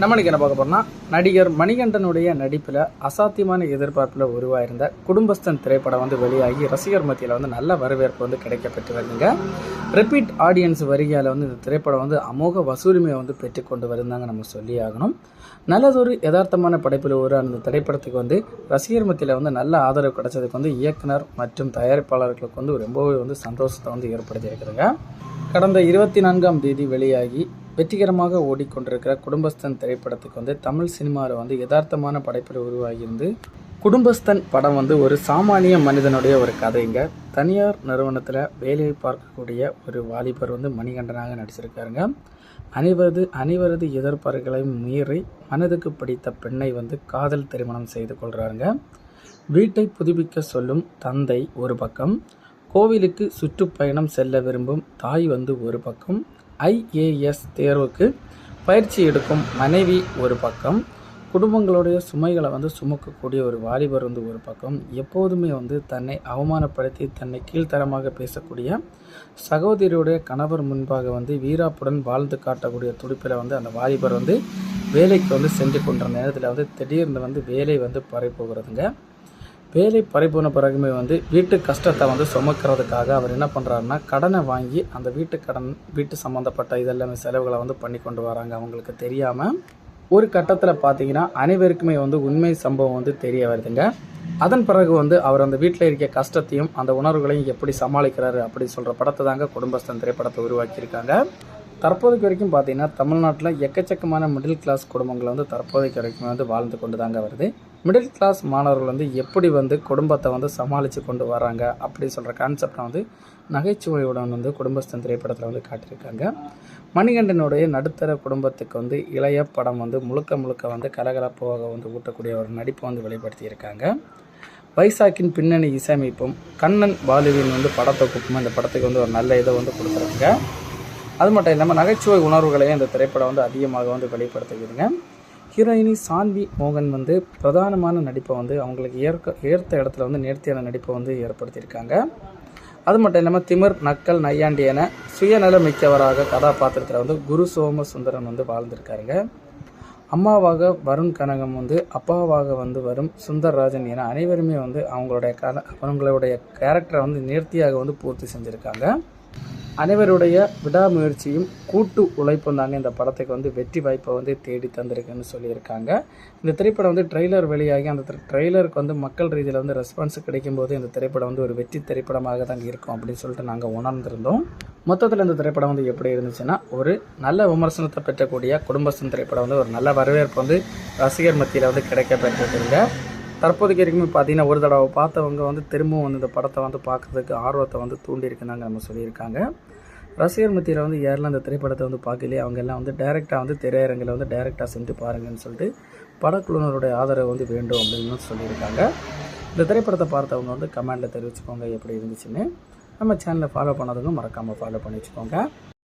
நம்ம என்ன பார்க்க போறோம்னா நடிகர் மணிகண்டனுடைய நடிப்பில் அசாத்தியமான எதிர்பார்ப்பில் உருவாயிருந்த குடும்பஸ்தன் திரைப்படம் வந்து வெளியாகி ரசிகர் மத்தியில் வந்து நல்ல வரவேற்பு வந்து கிடைக்கப்பெற்று வருதுங்க. ரிப்பீட் ஆடியன்ஸ் வருகையால் வந்து இந்த திரைப்படம் வந்து அமோக வசூரிமையை வந்து பெற்றுக்கொண்டு வருந்தாங்க நம்ம சொல்லி ஆகணும். நல்லதொரு யதார்த்தமான படைப்பில் உருவான இந்த திரைப்படத்துக்கு வந்து ரசிகர் மத்தியில் வந்து நல்ல ஆதரவு கிடைச்சதுக்கு வந்து இயக்குனர் மற்றும் தயாரிப்பாளர்களுக்கு வந்து ரொம்பவே வந்து சந்தோஷத்தை வந்து ஏற்படுத்தி இருக்கிறாங்க கடந்த இருபத்தி நான்காம் தேதி வெளியாகி வெற்றிகரமாக ஓடிக்கொண்டிருக்கிற குடும்பஸ்தன் திரைப்படத்துக்கு வந்து தமிழ் சினிமாவில் வந்து யதார்த்தமான படைப்பில் உருவாகியிருந்து குடும்பஸ்தன் படம் வந்து ஒரு சாமானிய மனிதனுடைய ஒரு கதைங்க. தனியார் நிறுவனத்தில் வேலையை பார்க்கக்கூடிய ஒரு வாலிபர் வந்து மணிகண்டனாக நடிச்சிருக்காருங்க. அனைவரது அனைவரது எதிர்பார்களையும் மீறி மனதுக்கு பிடித்த பெண்ணை வந்து காதல் திருமணம் செய்து கொள்கிறாருங்க வீட்டை புதுப்பிக்க சொல்லும் தந்தை ஒரு பக்கம் கோவிலுக்கு சுற்றுப்பயணம் செல்ல விரும்பும் தாய் வந்து ஒரு பக்கம் ஐஏஎஸ் தேர்வுக்கு பயிற்சி எடுக்கும் மனைவி ஒரு பக்கம் குடும்பங்களுடைய சுமைகளை வந்து சுமக்கக்கூடிய ஒரு வாலிபர் வந்து ஒரு பக்கம் எப்போதுமே வந்து தன்னை அவமானப்படுத்தி தன்னை கீழ்த்தரமாக பேசக்கூடிய சகோதரியுடைய கணவர் முன்பாக வந்து வீராப்புடன் வாழ்ந்து காட்டக்கூடிய துடிப்பில் வந்து அந்த வாலிபர் வந்து வேலைக்கு வந்து சென்று கொண்ட நேரத்தில் வந்து திடீர்னு வந்து வேலை வந்து பறை போகிறதுங்க. வேலை பறிபோன பிறகுமே வந்து வீட்டு கஷ்டத்தை வந்து சுமக்கிறதுக்காக அவர் என்ன பண்ணுறாருன்னா கடனை வாங்கி அந்த வீட்டு கடன் வீட்டு சம்மந்தப்பட்ட இதெல்லாமே செலவுகளை வந்து பண்ணி கொண்டு வராங்க. அவங்களுக்கு தெரியாமல் ஒரு கட்டத்தில் பார்த்தீங்கன்னா அனைவருக்குமே வந்து உண்மை சம்பவம் வந்து தெரிய வருதுங்க. அதன் பிறகு வந்து அவர் அந்த வீட்டில் இருக்க கஷ்டத்தையும் அந்த உணர்வுகளையும் எப்படி சமாளிக்கிறாரு அப்படி சொல்கிற படத்தை தாங்க குடும்பஸ்தன் திரைப்படத்தை உருவாக்கியிருக்காங்க. தற்போதைக்கு வரைக்கும் பார்த்தீங்கன்னா தமிழ்நாட்டில் எக்கச்சக்கமான மிடில் கிளாஸ் குடும்பங்கள் வந்து தற்போதைக்கு வரைக்கும் வந்து வாழ்ந்து கொண்டு தாங்க வருது. மிடில் கிளாஸ் மாணவர்கள் வந்து எப்படி வந்து குடும்பத்தை வந்து சமாளித்து கொண்டு வராங்க அப்படி சொல்கிற கான்செப்டை வந்து நகைச்சுவையுடன் வந்து குடும்பஸ்தன் திரைப்படத்தில் வந்து காட்டியிருக்காங்க. மணிகண்டனுடைய நடுத்தர குடும்பத்துக்கு வந்து இளைய படம் வந்து முழுக்க முழுக்க வந்து கலகலப்பாக வந்து ஊட்டக்கூடிய ஒரு நடிப்பை வந்து வெளிப்படுத்தியிருக்காங்க. வைசாக்கின் பின்னணி இசையமைப்பும் கண்ணன் பாலுவின் வந்து படத்தொகுப்பும் இந்த படத்துக்கு வந்து ஒரு நல்ல இதை வந்து கொடுத்துருக்குங்க. அது மட்டும் இல்லாமல் நகைச்சுவை உணர்வுகளையும் இந்த திரைப்படம் வந்து அதிகமாக வந்து வெளிப்படுத்துகிறதுங்க ஹீரோயினி சான்வி மோகன் வந்து பிரதானமான நடிப்பை வந்து அவங்களுக்கு ஏற்க ஏற்ற இடத்துல வந்து நேர்த்தியான நடிப்பை வந்து ஏற்படுத்தியிருக்காங்க. அது மட்டும் இல்லாமல் திமிர் நக்கல் நையாண்டி என சுயநலம் மிக்கவராக கதாபாத்திரத்தில் வந்து குரு சோம சுந்தரம் வந்து வாழ்ந்திருக்காருங்க. அம்மாவாக வருண் கனகம் வந்து அப்பாவாக வந்து வரும் சுந்தர்ராஜன் என அனைவருமே வந்து அவங்களுடைய கத அவங்களுடைய கேரக்டரை வந்து நேர்த்தியாக வந்து பூர்த்தி செஞ்சுருக்காங்க. அனைவருடைய விடாமுயற்சியும் கூட்டு உழைப்பும் தாங்க இந்த படத்துக்கு வந்து வெற்றி வாய்ப்பை வந்து தேடி தந்திருக்குன்னு சொல்லியிருக்காங்க. இந்த திரைப்படம் வந்து ட்ரெய்லர் வெளியாகி அந்த ட்ரெய்லருக்கு வந்து மக்கள் ரீதியில் வந்து ரெஸ்பான்ஸ் கிடைக்கும்போது இந்த திரைப்படம் வந்து ஒரு வெற்றி திரைப்படமாக தாங்க இருக்கும் அப்படின்னு சொல்லிட்டு நாங்கள் உணர்ந்திருந்தோம். மொத்தத்தில் இந்த திரைப்படம் வந்து எப்படி இருந்துச்சுன்னா ஒரு நல்ல விமர்சனத்தை பெற்றக்கூடிய குடும்பஸ்தன் திரைப்படம் வந்து ஒரு நல்ல வரவேற்பு வந்து ரசிகர் மத்தியில் வந்து கிடைக்க பெற்றிருக்குங்க தற்போதைக்கு வரைக்கும் பார்த்தீங்கன்னா ஒரு தடவை பார்த்தவங்க வந்து திரும்பவும் வந்து இந்த படத்தை வந்து பார்க்கறதுக்கு ஆர்வத்தை வந்து தூண்டியிருக்குனாங்க நம்ம சொல்லியிருக்காங்க. ரசிகர் மத்தியில் வந்து யாரெல்லாம் இந்த திரைப்படத்தை வந்து பார்க்கலையே அவங்க எல்லாம் வந்து டைரெக்டாக வந்து திரையரங்கில் வந்து டைரெக்டாக சென்று பாருங்கன்னு சொல்லிட்டு படக்குழுவினருடைய ஆதரவு வந்து வேண்டும் அப்படின்னு சொல்லியிருக்காங்க. இந்த திரைப்படத்தை பார்த்தவங்க வந்து கமெண்டில் தெரிவிச்சுக்கோங்க எப்படி இருந்துச்சுன்னு. நம்ம சேனலை ஃபாலோ பண்ணதுங்க மறக்காமல் ஃபாலோ பண்ணி வச்சுக்கோங்க.